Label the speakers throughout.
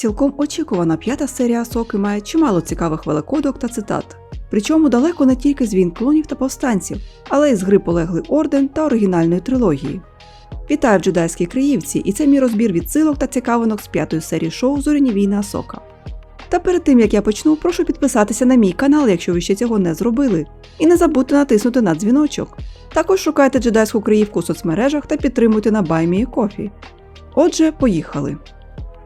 Speaker 1: Цілком очікувана п'ята серія Соки має чимало цікавих великодок та цитат. Причому далеко не тільки з війн клонів та повстанців, але й з гри полеглий орден та оригінальної трилогії. Вітаю в джедайській Криївці, і це мій розбір відсилок та цікавинок з п'ятої серії шоу Зоряні війни Асока. Та перед тим як я почну, прошу підписатися на мій канал, якщо ви ще цього не зробили, і не забудьте натиснути на дзвіночок. Також шукайте джедайську Криївку у соцмережах та підтримуйте на Баймії Кофі. Отже, поїхали.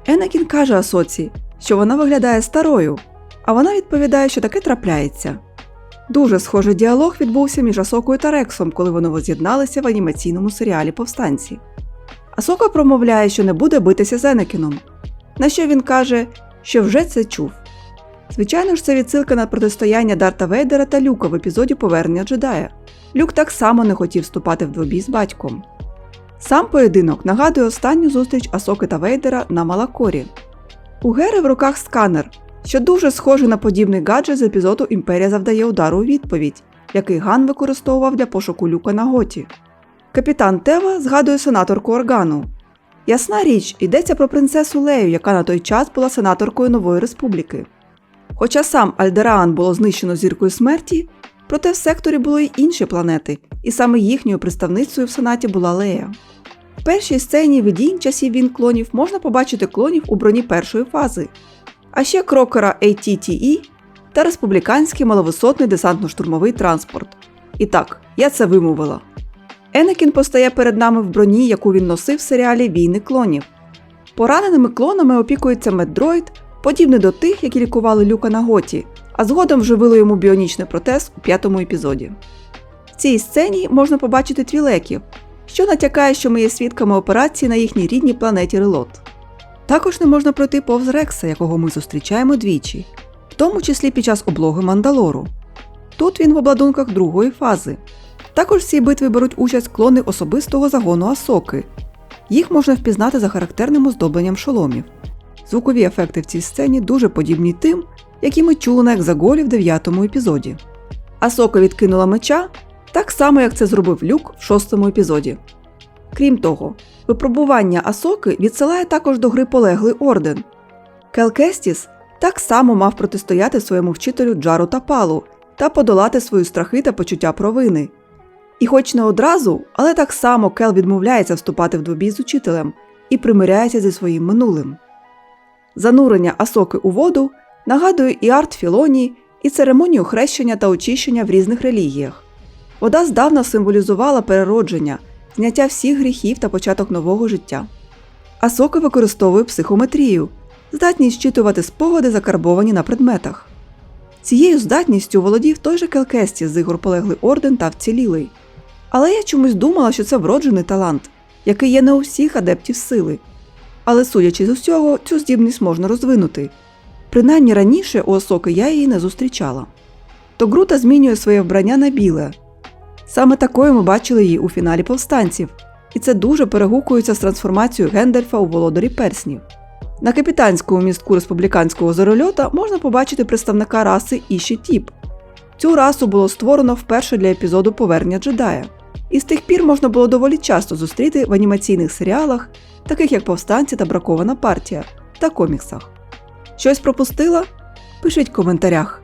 Speaker 1: Енакін каже Асоці, що вона виглядає старою, а вона відповідає, що таке трапляється. Дуже схожий діалог відбувся між Асокою та Рексом, коли вони воз'єдналися в анімаційному серіалі Повстанці. Асока промовляє, що не буде битися з Енекіном, на що він каже, що вже це чув. Звичайно ж, це відсилка на протистояння Дарта Вейдера та Люка в епізоді Повернення джедая. Люк так само не хотів вступати в двобій з батьком. Сам поєдинок нагадує останню зустріч Асоки та Вейдера на Малакорі. У Гери в руках сканер, що дуже схожий на подібний гаджет з епізоду Імперія завдає удару у відповідь, який Ган використовував для пошуку люка на готі. Капітан Тева згадує сенаторку Органу. Ясна річ, йдеться про принцесу Лею, яка на той час була сенаторкою Нової Республіки. Хоча сам Альдераан було знищено зіркою смерті, проте в секторі були й інші планети, і саме їхньою представницею в Сенаті була Лея. Першій сцені видінь часів він клонів можна побачити клонів у броні першої фази, а ще крокера ATTE та республіканський маловисотний десантно-штурмовий транспорт. І так, я це вимовила. Енекін постає перед нами в броні, яку він носив в серіалі Війни клонів. Пораненими клонами опікується меддроїд, подібний до тих, які лікували люка на готі, а згодом вживили йому біонічний протез у п'ятому епізоді. В цій сцені можна побачити твілеків, що натякає, що ми є свідками операції на їхній рідній планеті Релот. Також не можна пройти повз Рекса, якого ми зустрічаємо двічі, в тому числі під час облоги Мандалору. Тут він в обладунках другої фази. Також в цій битві беруть участь клони особистого загону Асоки. Їх можна впізнати за характерним оздобленням шоломів. Звукові ефекти в цій сцені дуже подібні тим, які ми чули на екзаголі в дев'ятому епізоді. Асока відкинула меча так само, як це зробив Люк в шостому епізоді. Крім того, випробування Асоки відсилає також до гри полеглий орден. Келкестіс так само мав протистояти своєму вчителю Джару Тапалу та подолати свої страхи та почуття провини. І хоч не одразу, але так само Кел відмовляється вступати в двобій з учителем і примиряється зі своїм минулим. Занурення Асоки у воду нагадує і арт Філоні, і церемонію хрещення та очищення в різних релігіях. Вода здавна символізувала переродження, зняття всіх гріхів та початок нового життя. Асока використовує психометрію, здатність щитувати спогади, закарбовані на предметах. Цією здатністю володів той же Келкесті з ігор полеглий орден та вцілілий. Але я чомусь думала, що це вроджений талант, який є не у всіх адептів сили. Але судячи з усього, цю здібність можна розвинути. Принаймні раніше у Осоки я її не зустрічала. Тогрута змінює своє вбрання на біле. Саме такою ми бачили її у фіналі повстанців, і це дуже перегукується з трансформацією Гендальфа у володарі перснів. На капітанському містку республіканського зорольота можна побачити представника раси Іші Тіп. Цю расу було створено вперше для епізоду Повернення джедая, і з тих пір можна було доволі часто зустріти в анімаційних серіалах, таких як Повстанці та Бракована партія та коміксах. Щось пропустила? Пишіть в коментарях.